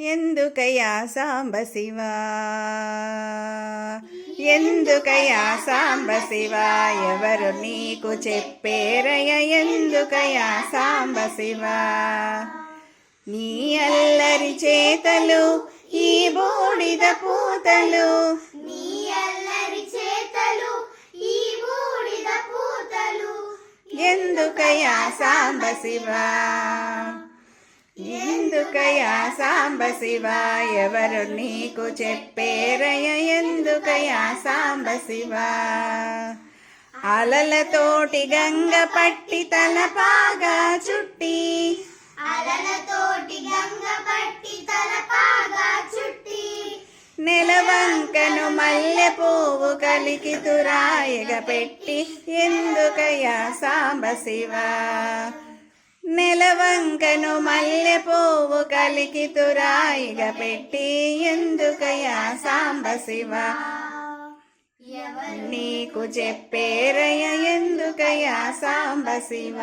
ఎందుకయ్యా సాంబ శివ? ఎందుకయ్యా సాంబ శివ? ఎవరు నీకు చెప్పేరయ్య? ఎందుకయ్యా సాంబ శివ? నీ అల్లరి చేతలు ఈ బూడిద పూతలు. నీ అల్లరి చేతలు ఈ బూడిద పూతలు. ఎందుకయ్యా సాంబ శివ? ఎందుకయ్యా సాంబ శివ ఎవరు నీకు చెప్పేరయ్య ఎందుకయ్యా సాంబ శివ? అలలతోటి గంగ పట్టి తలపాగా చుట్టి అలలతోటి గంగ పట్టి తలపాగా చుట్టి నెలవంకను మల్లె పువ్వు కలికి తురాయిగా పెట్టి ఎందుకయ్యా సాంబ శివ? వంకను మల్లె పువ్వు కలికి తురాయిగా పెట్టి ఎందుకయా సాంబ శివ? నీకు చెప్పేరయ ఎందుకయా సాంబ శివ?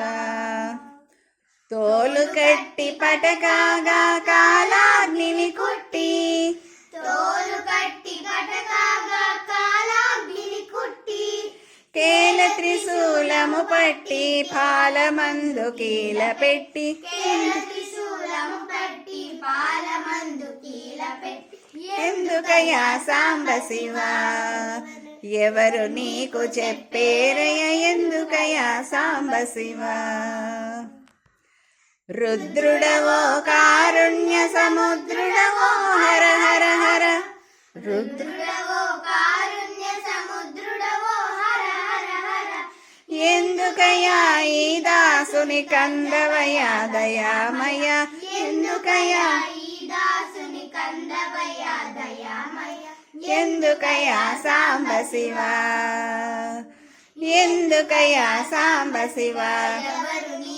తోలు కట్టి పటకాగా కాలాగ్నిని కుట్టి త్రిశూలము పట్టి పాలమందు కీల పెట్టి. ఎందుకయ్యా సాంబ శివ? ఎవరు నీకు చెప్పేరయ్య? ఎందుకయ్యా సాంబ శివ? రుద్రుడవో కారుణ్య సముద్రుడవో హర హర హర. రుద్రుడవో ఎందుకయ్యా ఈ దాసుని కందవయ్యా? దయామయ ఎందుకయ్యా? ఈ దాసుని కందవయ్య దయామయ ఎందుకయ్యా సాంబ శివ? ఎందుకయ్యా సాంబ శివ? ఎవరు నీకు